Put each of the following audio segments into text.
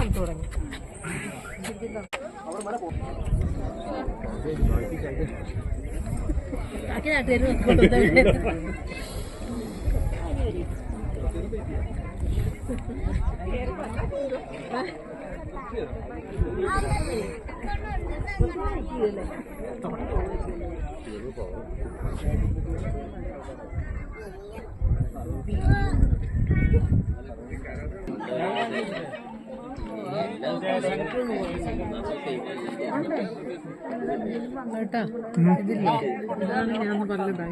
Fight തുടങ്ങി Thank you. പറഞ്ഞത്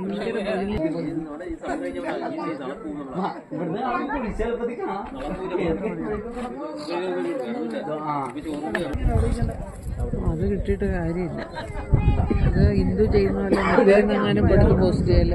അത് കിട്ടിയിട്ട് കാര്യമില്ല. അത് ഹിന്ദു ചെയ്യുന്ന പോലെ മുസ്ലിം എങ്ങാനും പെടുത്ത് പോസ്റ്റ് ചെയ്യല്ല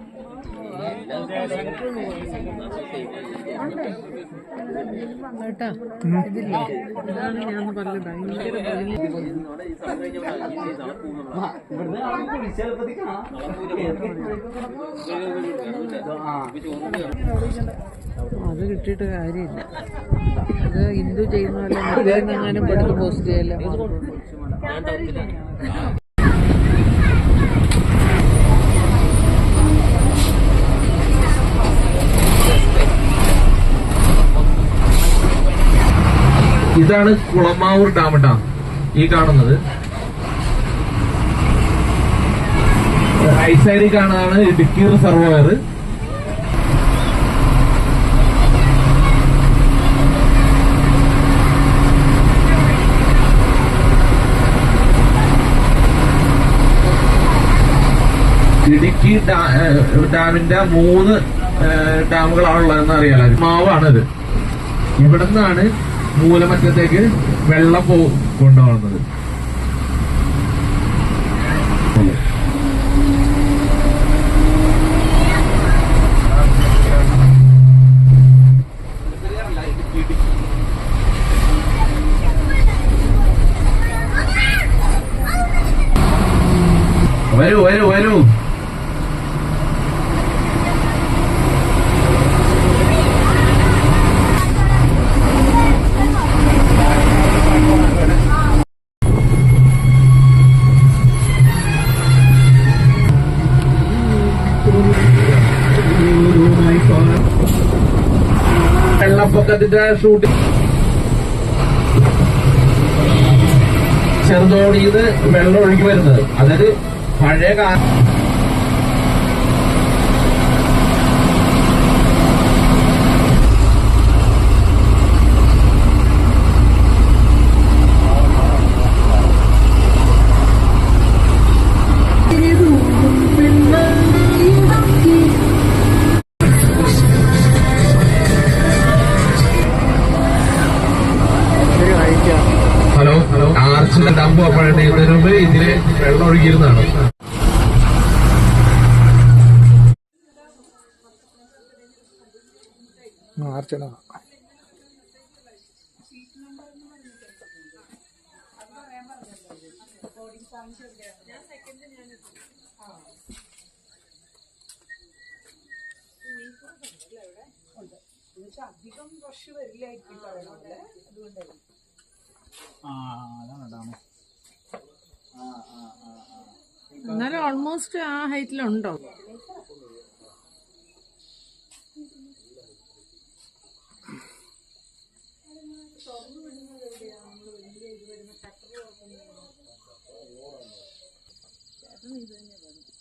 പറഞ്ഞത് അത് കിട്ടിയിട്ട് കാര്യമില്ല. അത് ഹിന്ദു ചെയ്യുന്ന പോലെ പോസ്റ്റ് ചെയ്യല്ല ഇതാണ് കുളമാവൂർ ഡാം ഡാം ഈ കാണുന്നത്. റൈറ്റ് സൈഡിൽ കാണുന്നതാണ് ഇടുക്കി റിസർവോയർ ഇടുക്കി ഡാമിന്റെ മൂന്ന് ഡാമുകളാണുള്ളതെന്ന് അറിയാലോ മാവാണിത്. ഇവിടെ നിന്നാണ് മൂലമറ്റത്തേക്ക് വെള്ളം പോകും. കൊണ്ടുപോകുന്നത് വരൂ വരൂ വരൂ. വെള്ളപ്പൊക്കത്തിന്റെ ഷൂട്ടിംഗ് ചെറുതോടിയത് വെള്ളം ഒഴുകി വരുന്നത്. അതായത് പഴയ കാലം അർച്ചന. എന്നാലും ഓൾമോസ്റ്റ് ആ ഹൈറ്റിലുണ്ടോ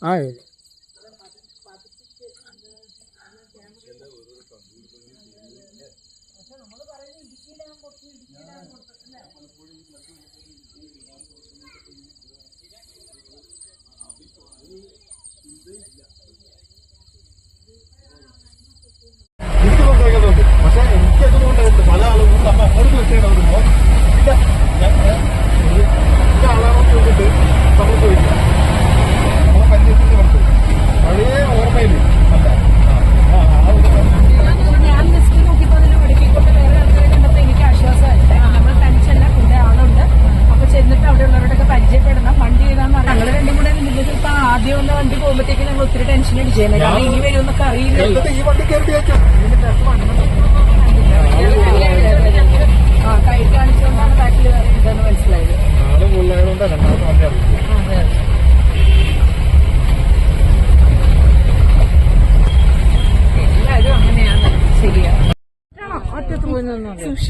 ആ പക്ഷെ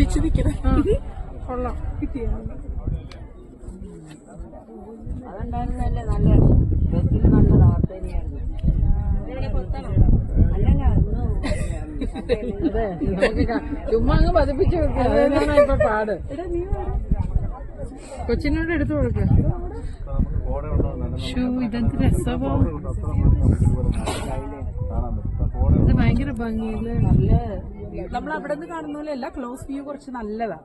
സൂക്ഷിച്ചു നിൽക്കണം കൊള്ളാം. അതുണ്ടായിരുന്നല്ലേ നല്ല ബസ്സിൽ നല്ല കാ- ചുമ്മാ അങ്ങ് പതിപ്പിച്ച് വെക്കുക ഇപ്പൊ പാട്. കൊച്ചിനോട് എടുത്തു കൊടുക്ക. ഷൂ ഇതെന്ത് രസമോ ഇത് ഭയങ്കര ഭംഗിയിൽ നല്ല നമ്മൾ അവിടെ നിന്ന് കാണുന്ന പോലെയല്ല ക്ലോസ് വ്യൂ കുറച്ച് നല്ലതാ.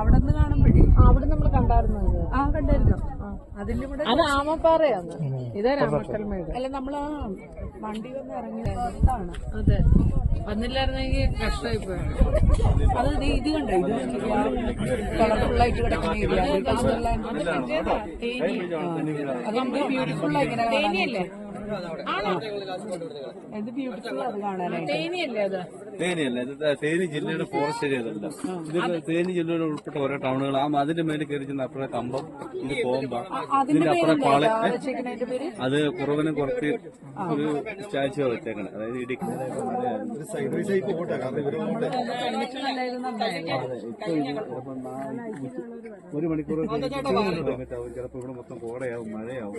അവിടെ നിന്ന് കാണുമ്പോഴേ അവിടെ നമ്മൾ കണ്ടായിരുന്നു ആ കണ്ടായിരുന്നു. അതിന്റെ കൂടെ അത് ആമപ്പാറയാണ് ഇതാ രാമക്കൽമേട്. അല്ല നമ്മൾ ആ വണ്ടി വന്ന് ഇറങ്ങിയതാണ് അതെ. വന്നില്ലായിരുന്നെങ്കിൽ കഷ്ടമായി പോയാണ്. അത് ഇത് കണ്ടോ? ഇത് കളർഫുള്ളായിട്ട് കിടക്കുന്ന ഏരിയ. അത് ബ്യൂട്ടിഫുൾ ഇങ്ങനെ എന്ത് ബ്യൂട്ടിഫുൾ അത് കാണാനായിട്ട് തേനിയല്ലേ അത് തേനിയല്ല ഇത് തേനി ജില്ലയുടെ ഫോറസ്റ്റ് ഏരിയ അതല്ല ഇത് തേനി ജില്ലയുടെ ഉൾപ്പെട്ട ഓരോ ടൗണുകൾ ആ അതിന്റെ മേലെ കയറി ചെന്ന അപ്പുറം കമ്പം ഇത് കോമ്പ അതിന്റെ ഇതിന്റെ അപ്പുറം പാളെ അത് കുറവിനും കുറച്ച് ഒരു സ്റ്റാച്ചു വെച്ചേക്കണേ അതായത് ഇടുക്കി ഒരു മണിക്കൂർ ചിലപ്പോ ഇവിടെ മൊത്തം കോടയാവും മഴയാവും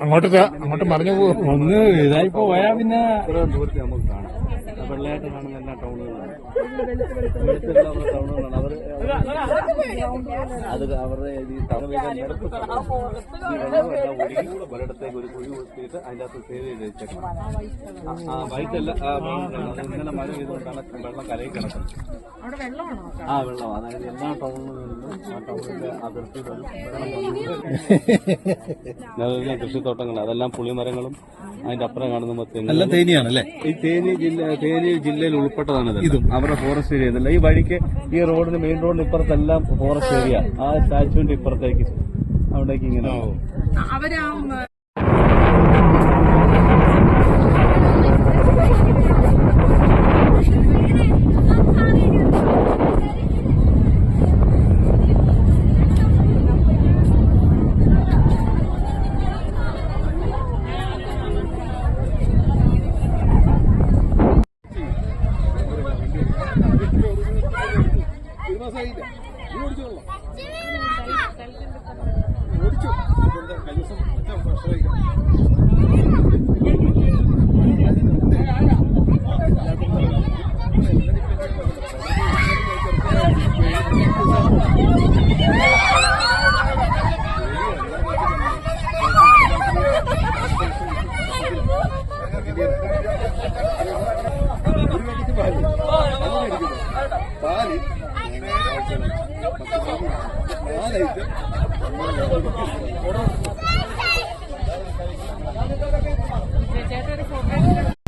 അങ്ങോട്ട് അങ്ങോട്ട് മറിഞ്ഞു പോകും. ഒന്ന് ഇതായി പോയാ പിന്നെ ദൂരത്തിൽ ദൂരത്ത് നമുക്ക് കാണാം. വെള്ളയായിട്ട് കാണുന്ന എല്ലാ അവർ അത് അവരുടെ ഈ തലവേദന ഒരു കുഴി കൊടുത്തിട്ട് അതിന്റെ അകത്ത് സേവ് ചെയ്ത് ആ വൈറ്റല്ല ഇന്നലെ മഴ പെയ്തുകൊണ്ടാണ് വെള്ളം കരയിൽ കിടക്കുന്നത് അവിടെ വെള്ളമാണോ ആ വെള്ളം അതായത് എല്ലാ ടൗണിലും നിന്നും ആ ടൗണിന്റെ അതിർത്തി വെള്ളം കൃഷിത്തോട്ടങ്ങൾ അതെല്ലാം പുളിമരങ്ങളും അതിന്റെ അപ്പുറം കാണുന്ന തേനിയാണല്ലേ ഈ തേനി ജില്ല തേനി ജില്ലയിൽ ഉൾപ്പെട്ടതാണ് ഇത് അവരുടെ ഫോറസ്റ്റ് ഏരിയ ഇതല്ല. ഈ വഴിക്ക് ഈ റോഡിന് മെയിൻ റോഡിന് ഇപ്പുറത്തെല്ലാം ഫോറസ്റ്റ് ഏരിയ ആ സ്റ്റാച്ചുവിന്റെ ഇപ്പുറത്തേക്ക്. അവിടേക്ക് ഇങ്ങനെ. അവരാ ചേട്ടാ ഒരു ഫോട്ടോ